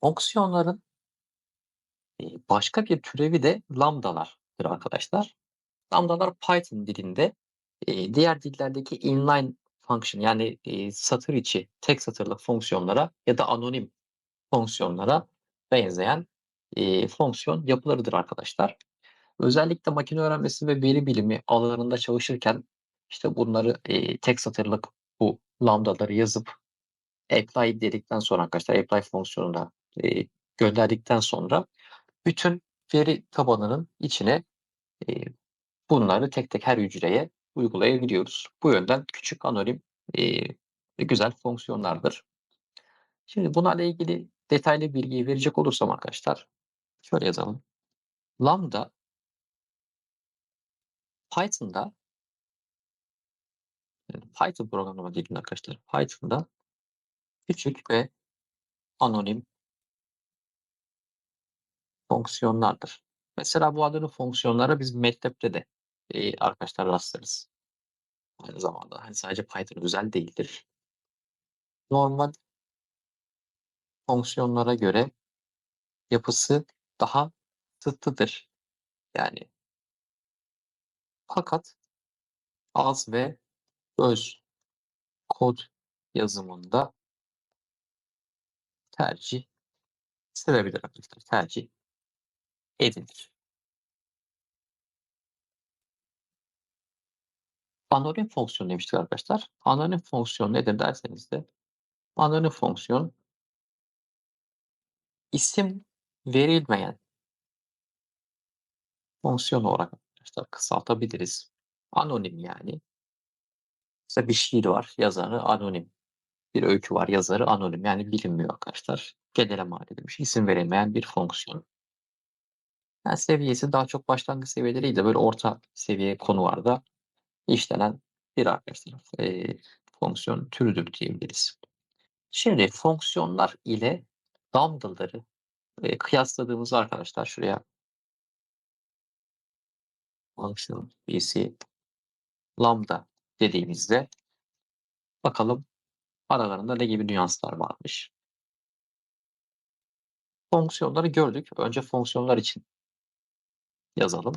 Fonksiyonların başka bir türevi de lambdalardır arkadaşlar. Lambdalar Python dilinde, diğer dillerdeki inline function yani, satır içi tek satırlık fonksiyonlara ya da anonim fonksiyonlara benzeyen, fonksiyon yapılarıdır arkadaşlar. Özellikle makine öğrenmesi ve veri bilimi alanında çalışırken, işte, bunları, tek satırlık bu lambdaları yazıp apply dedikten sonra arkadaşlar apply fonksiyonuna, eee, gönderdikten sonra bütün veri tabanının içine, eee, bunları tek tek her hücreye uygulayabiliyoruz. Bu yönden küçük anonim, ve güzel fonksiyonlardır. Şimdi bunlarla ilgili detaylı bilgiyi verecek olursam arkadaşlar şöyle yazalım. Lambda Python'da Python programlama dilinde arkadaşlar. Python'da küçük ve anonim fonksiyonlardır. Mesela bu anonim fonksiyonlara biz MATLAB'de de, eee, arkadaşlar rastlarız. Aynı zamanda, hani, sadece Python'a özel değildir. Normal fonksiyonlara göre yapısı daha sıtıdır. Yani fakat az ve öz kod yazımında tercih sevebilir arkadaşlar, tercih edilir. Anonim fonksiyon demiştik arkadaşlar. Anonim fonksiyon nedir derseniz de anonim fonksiyon isim verilmeyen fonksiyon olarak arkadaşlar kısaltabiliriz. Anonim yani. Mesela bir şiir var, yazarı anonim. Bir öykü var, yazarı anonim. Yani bilinmiyor arkadaşlar. Genele mal edilmiş, isim verilmeyen bir fonksiyon. Yani seviyesi daha çok başlangıç seviyeleri değil de böyle orta seviye konularda işlenen bir arkadaşlar, eee, fonksiyon türüdür diyebiliriz. Şimdi fonksiyonlar ile lambdaları, eee, kıyasladığımızda arkadaşlar şuraya function bc lambda dediğimizde bakalım aralarında ne gibi nüanslar varmış. Fonksiyonları gördük. Önce fonksiyonlar için yazalım.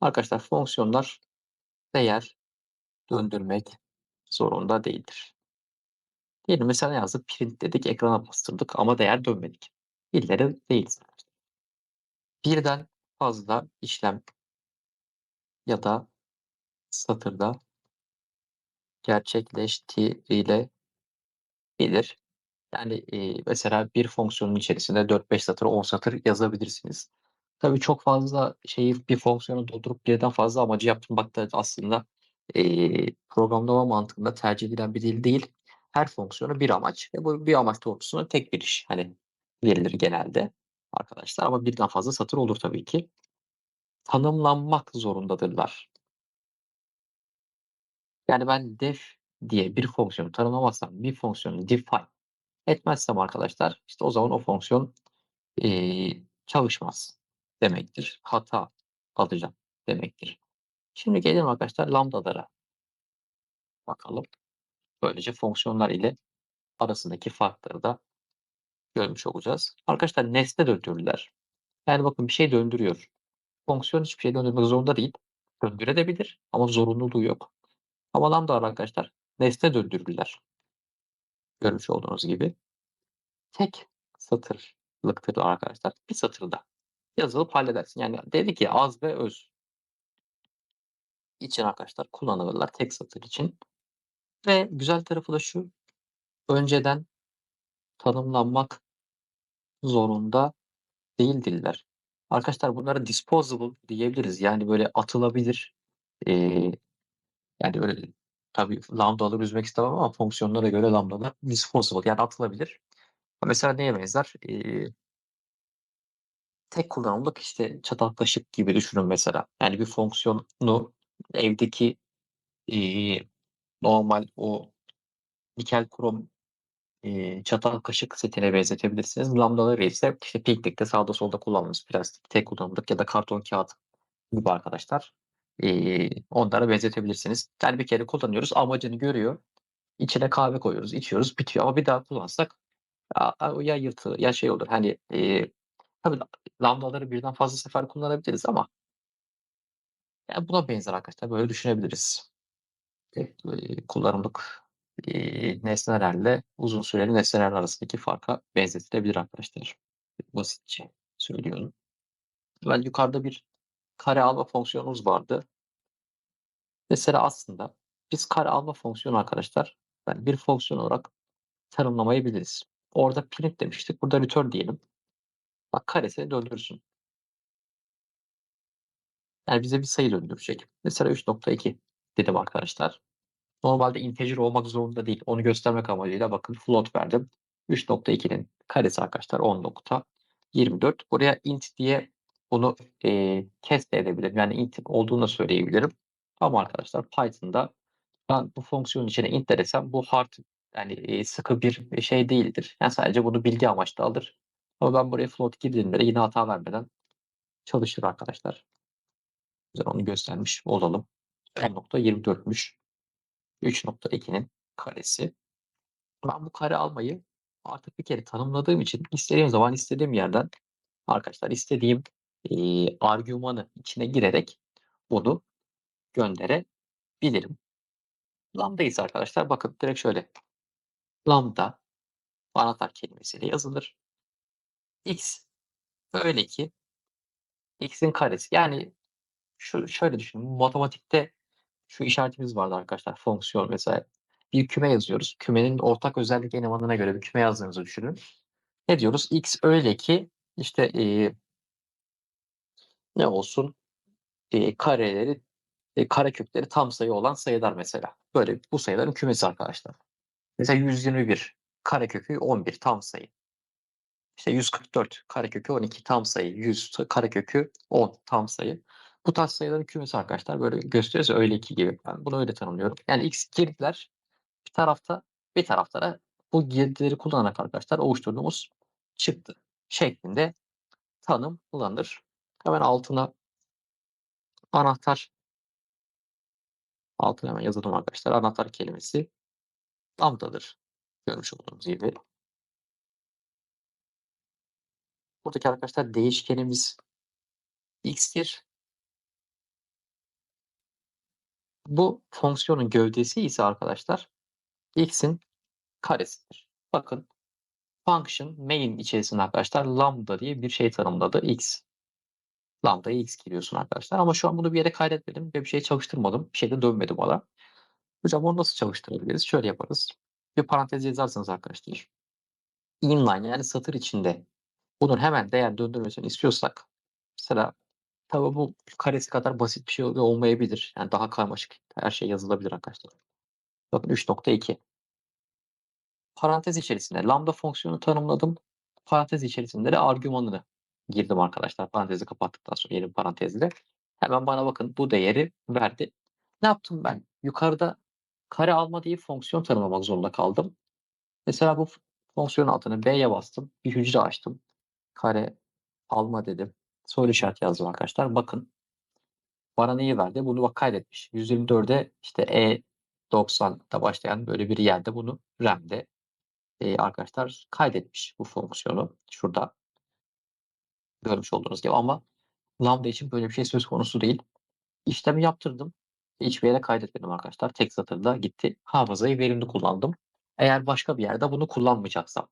Arkadaşlar fonksiyonlar değer döndürmek zorunda değildir. Diyelim mesela yazdık? Print dedik, ekrana bastırdık ama değer dönmedik. İlleri değiliz. Birden fazla işlem ya da satırda gerçekleştirilebilir. Yani, eee, mesela bir fonksiyonun içerisinde 4-5 satır, 10 satır yazabilirsiniz. Tabii çok fazla şeyi bir fonksiyonu doldurup birden fazla amacı yaptırmak da aslında, eee, programlama mantığında tercih edilen bir dil değil. Her fonksiyonu bir amaç ve bu bir amaç doğrultusunda tek bir iş, hani, verilir genelde arkadaşlar ama birden fazla satır olur tabii ki. Tanımlanmak zorundadırlar. Yani ben def diye bir fonksiyonu tanımlamazsam, bir fonksiyonu define etmezsem arkadaşlar, işte o zaman o fonksiyon, eee, çalışmaz demektir. Hata alacağım demektir. Şimdi gelelim arkadaşlar lambdalara bakalım. Böylece fonksiyonlar ile arasındaki farkları da görmüş olacağız. Arkadaşlar nesne döndürürler. Yani bakın bir şey döndürüyor. Fonksiyon hiçbir şey döndürmek zorunda değil. Döndürebilir ama zorunluluğu yok. Ama lambdalar arkadaşlar nesne döndürürler. Görmüş olduğunuz gibi. Tek satırlıktır arkadaşlar. Bir satırda yazılıp halledersin. Yani dedik ya az ve öz. için arkadaşlar kullanılırlar tek satır için. Ve güzel tarafı da şu, önceden tanımlanmak zorunda değildirler. Arkadaşlar bunlara disposable diyebiliriz. Yani böyle atılabilir. Eee, yani böyle tabii lambdaları üzmek istemem ama fonksiyonlara göre lambdalar disposable yani atılabilir. Mesela neye benzer? Eee tek kullanımlık işte çatal kaşık gibi düşünün mesela. Yani bir fonksiyonu evdeki, eee, normal o nikel krom, eee, çatal kaşık setine benzetebilirsiniz. Lambdaları ise işte piknikte sağda solda kullandığımız plastik, tek kullanımlık ya da karton kağıt gibi arkadaşlar. Eee, onlara benzetebilirsiniz. Yani bir kere kullanıyoruz, amacını görüyor. İçine kahve koyuyoruz, içiyoruz, bitiyor ama bir daha kullansak a ya yırtılır ya şey olur, hani, eee, tabii lambdaları birden fazla sefer kullanabiliriz ama ya, buna benzer arkadaşlar, böyle düşünebiliriz. Eee, kullanımlık, nesnelerle uzun süreli nesneler arasındaki farka benzetilebilir arkadaşlar. Basitçe söylüyorum. Ben yukarıda bir kare alma fonksiyonumuz vardı. Mesela aslında biz kare alma fonksiyonu arkadaşlar, yani bir fonksiyon olarak tanımlamayabiliriz. Orada print demiştik, burada return diyelim. Bak karesini döndürsün. Yani bize bir sayı döndürecek. Mesela 3.2 dedim arkadaşlar. Normalde integer olmak zorunda değil. Onu göstermek amacıyla bakın float verdim. 3.2'nin karesi arkadaşlar 10.24. Buraya int diye bunu, eee, test edebilirim. Yani int olduğunu söyleyebilirim. Ama arkadaşlar Python'da ben bu fonksiyonun içine int de desem bu hard yani, eee, sıkı bir şey değildir. Yani sadece bunu bilgi amaçlı alır. Ama ben buraya float girdiğimde de yine hata vermeden çalışır arkadaşlar. Güzel, onu göstermiş olalım. 10.24'müş. 3.2'nin karesi. Ben bu kare almayı artık bir kere tanımladığım için istediğim zaman istediğim yerden arkadaşlar istediğim, eee, argümanı içine girerek bunu gönderebilirim. Lambda ise arkadaşlar bakın direkt şöyle lambda anahtar kelimesiyle yazılır. X öyle ki x'in karesi. Yani şu şöyle düşünün matematikte şu işaretimiz vardı arkadaşlar fonksiyon mesela. Bir küme yazıyoruz. Kümenin ortak özellik elemanına göre bir küme yazdığınızı düşünün. Ne diyoruz? X öyle ki işte, eee ne olsun? Eee, kareleri, eee, karekökleri tam sayı olan sayılar mesela. Böyle bu sayıların kümesi arkadaşlar. Mesela 121 karekökü 11 tam sayı. İşte 144 karekökü 12 tam sayı. 100 karekökü 10 tam sayı. Bu tarz sayıların kümesi arkadaşlar böyle gösteriyoruz öyle ki gibi. Ben bunu öyle tanımlıyorum. Yani x girdiler bir tarafta bir tarafta da bu girdileri kullanarak arkadaşlar oluşturduğumuz çıktı şeklinde tanımlanır. Hemen altına anahtar altına hemen yazalım arkadaşlar. Anahtar kelimesi lambdadır. Görmüş olduğunuz gibi. Buradaki arkadaşlar değişkenimiz x'tir. Bu fonksiyonun gövdesi ise arkadaşlar x'in karesidir. Bakın function main içerisinde arkadaşlar lambda diye bir şey tanımladı x. Lambda'ya x giriyorsun arkadaşlar ama şu an bunu bir yere kaydetmedim ve bir şey çalıştırmadım. Bir şey de dönmedi bana. Hocam onu nasıl çalıştırabiliriz? Şöyle yaparız. Bir parantez yazarsanız arkadaşlar inline yani satır içinde bunun hemen değer döndürmesini istiyorsak mesela tabii bu karesi kadar basit bir şey olmayabilir. Yani daha karmaşık her şey yazılabilir arkadaşlar. Bakın 3.2 parantez içerisinde lambda fonksiyonu tanımladım. Parantez içerisinde de argümanını girdim arkadaşlar. Parantezi kapattıktan sonra yeni parantezle. Hemen bana bakın bu değeri verdi. Ne yaptım ben? Yukarıda kare alma diye fonksiyon tanımlamak zorunda kaldım. Mesela bu fonksiyon altına B'ye bastım. Bir hücre açtım. Kare alma dedim. Soru işareti yazdım arkadaşlar. Bakın bana neyi verdi? Bunu bak kaydetmiş. 124'e işte E90'da başlayan böyle bir yerde bunu RAM'de eee, arkadaşlar kaydetmiş bu fonksiyonu. Şurada görmüş olduğunuz gibi ama lambda için böyle bir şey söz konusu değil. İşlemi yaptırdım. Hiçbir yere kaydetmedim arkadaşlar. Tek satırda gitti. Hafızayı verimli kullandım. Eğer başka bir yerde bunu kullanmayacaksam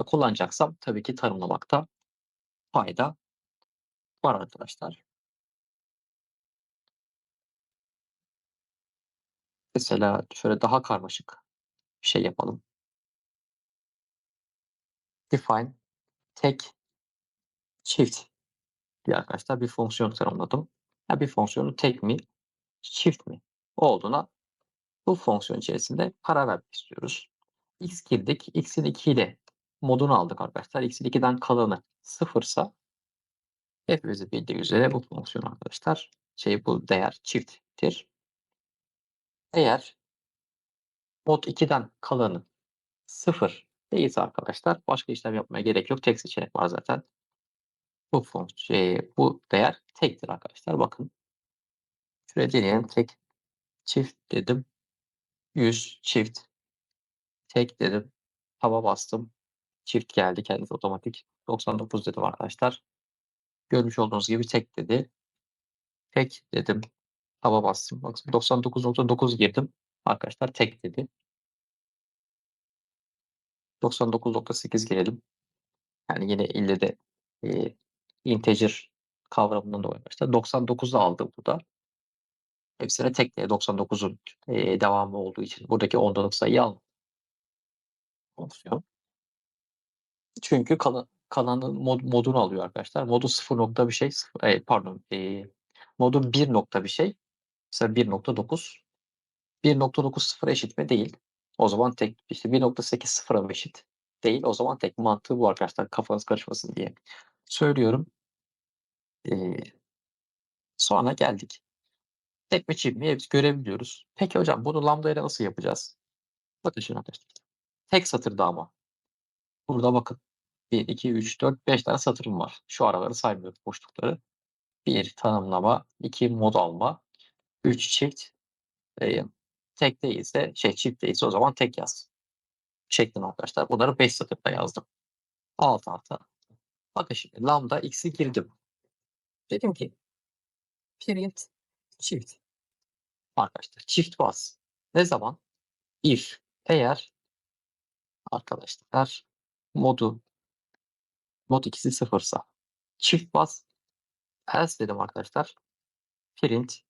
ve kullanacaksam tabii ki tanımlamakta fayda var arkadaşlar. Mesela şöyle daha karmaşık bir şey yapalım. Define tek çift diye arkadaşlar bir fonksiyon tanımladım. Ya bir fonksiyonu tek mi, çift mi olduğuna bu fonksiyon içerisinde karar vermek istiyoruz. X girdik. X'in 2 ile modunu aldık arkadaşlar. X'in 2'den kalanı sıfırsa hepimizin bildiği üzere bu fonksiyon arkadaşlar şey bu değer çifttir. Eğer mod 2'den kalanı sıfır değilse arkadaşlar başka işlem yapmaya gerek yok. Tek seçenek var zaten. Bu fonksiyon şey, bu değer tektir arkadaşlar. Bakın. Şuraya deneyelim. Tek çift dedim. 100 çift tek dedim. Taba bastım. Çift geldi kendisi otomatik. 99 dedim arkadaşlar. Görmüş olduğunuz gibi tek dedi. Tek dedim. Taba bastım. Bak 99.9 girdim. Arkadaşlar tek dedi. 99.8 girelim. Yani yine ille de e, integer kavramından dolayı başta 99'u aldı burada. Hepsine tek de 99'un e, devamı olduğu için buradaki ondalık sayıyı al. Fonksiyon. Çünkü kalan, kalanın mod, modunu alıyor arkadaşlar. Modu 0 nokta bir şey. e, pardon. E, modu 1 nokta bir şey. Mesela 1.9. 1.9 sıfıra eşit mi? Değil. O zaman tek. İşte 1.8 sıfıra eşit? Değil. O zaman tek mantığı bu arkadaşlar. Kafanız karışmasın diye. Söylüyorum. Ee, sonra geldik. Tek mi çift mi? Hepsi görebiliyoruz. Peki hocam bunu lambda ile nasıl yapacağız? Bakın şimdi arkadaşlar. Tek satırda ama. Burada bakın. 1, 2, 3, 4, 5 tane satırım var. Şu araları saymıyorum boşlukları. 1 tanımlama, 2 mod alma, 3 çift, e, tek değilse şey çift değilse o zaman tek yaz. Şeklinde arkadaşlar. Bunları 5 satırda yazdım. Alt alta. Bakın şimdi lambda x'i girdim. Dedim ki print çift. Arkadaşlar çift bas. Ne zaman? If eğer arkadaşlar modu mod ikisi sıfırsa çift bas else dedim arkadaşlar. Print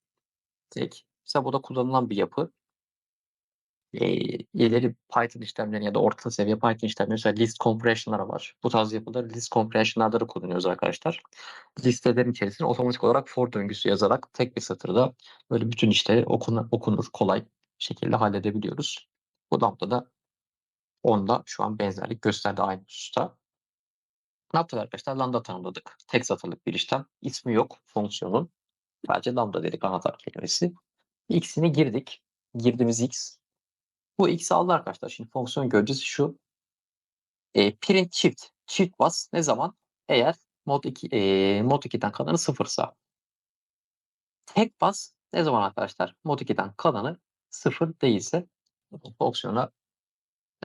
tek. Mesela bu da kullanılan bir yapı. Ee, ileri Python işlemleri ya da orta seviye Python işlemleri mesela list compression'ları var. Bu tarz yapıları list compression'larda da kullanıyoruz arkadaşlar. Listelerin içerisine otomatik olarak for döngüsü yazarak tek bir satırda böyle bütün işleri okunur, okunur kolay şekilde halledebiliyoruz. Bu damda da onda şu an benzerlik gösterdi aynı hususta. Ne yaptık arkadaşlar? Lambda tanımladık. Tek satırlık bir işlem. İsmi yok fonksiyonun. Sadece lambda dedik anahtar kelimesi. X'ini girdik. Girdiğimiz X. Bu X'i aldı arkadaşlar. Şimdi fonksiyon gördüğünüz şu. E, print çift. Çift bas. Ne zaman? Eğer mod 2, e, mod 2'den kalanı sıfırsa. Tek bas. Ne zaman arkadaşlar? Mod 2'den kalanı sıfır değilse fonksiyona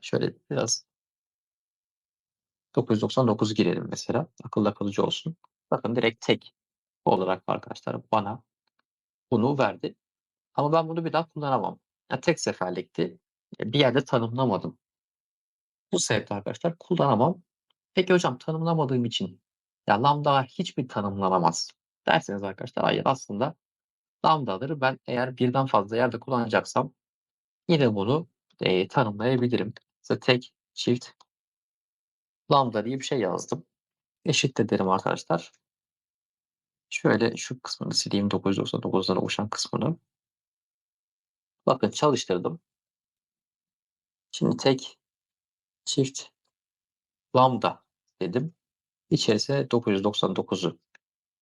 şöyle biraz 999 girelim mesela. Akılda kalıcı olsun. Bakın direkt tek olarak arkadaşlar bana bunu verdi. Ama ben bunu bir daha kullanamam. Yani tek seferlikti. Bir yerde tanımlamadım. Bu sebeple arkadaşlar kullanamam. Peki hocam tanımlamadığım için ya lambda hiçbir tanımlanamaz derseniz arkadaşlar hayır aslında lambdaları ben eğer birden fazla yerde kullanacaksam yine bunu e, tanımlayabilirim. Mesela tek, çift, lambda diye bir şey yazdım. Eşittir derim arkadaşlar. Şöyle şu kısmını sileyim 999'dan oluşan kısmını. Bakın çalıştırdım. Şimdi tek, çift, lambda dedim. İçerisine 999'u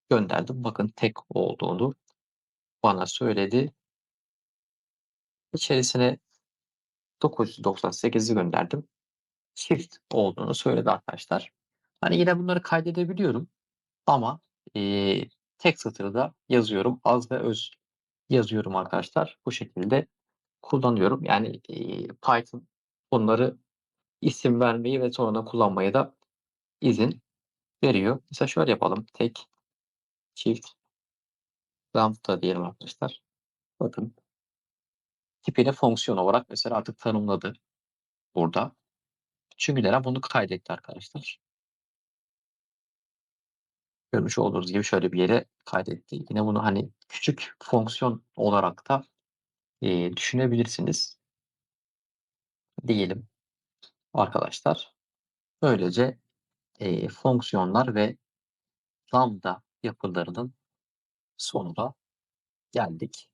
gönderdim. Bakın tek olduğunu bana söyledi. İçerisine 998'i gönderdim. Çift olduğunu söyledi arkadaşlar. Hani yine bunları kaydedebiliyorum ama eee, tek satırda yazıyorum. Az ve öz yazıyorum arkadaşlar. Bu şekilde kullanıyorum. Yani eee, Python bunları isim vermeyi ve sonradan kullanmaya da izin veriyor. Mesela şöyle yapalım. Tek, çift, lambda diyelim arkadaşlar. Bakın tipini fonksiyon olarak mesela artık tanımladı burada. Çünkü neden? Bunu kaydetti arkadaşlar. Görmüş olduğunuz gibi şöyle bir yere kaydetti. Yine bunu hani küçük fonksiyon olarak da e, düşünebilirsiniz. Diyelim arkadaşlar. Böylece e, fonksiyonlar ve lambda yapılarının sonuna geldik.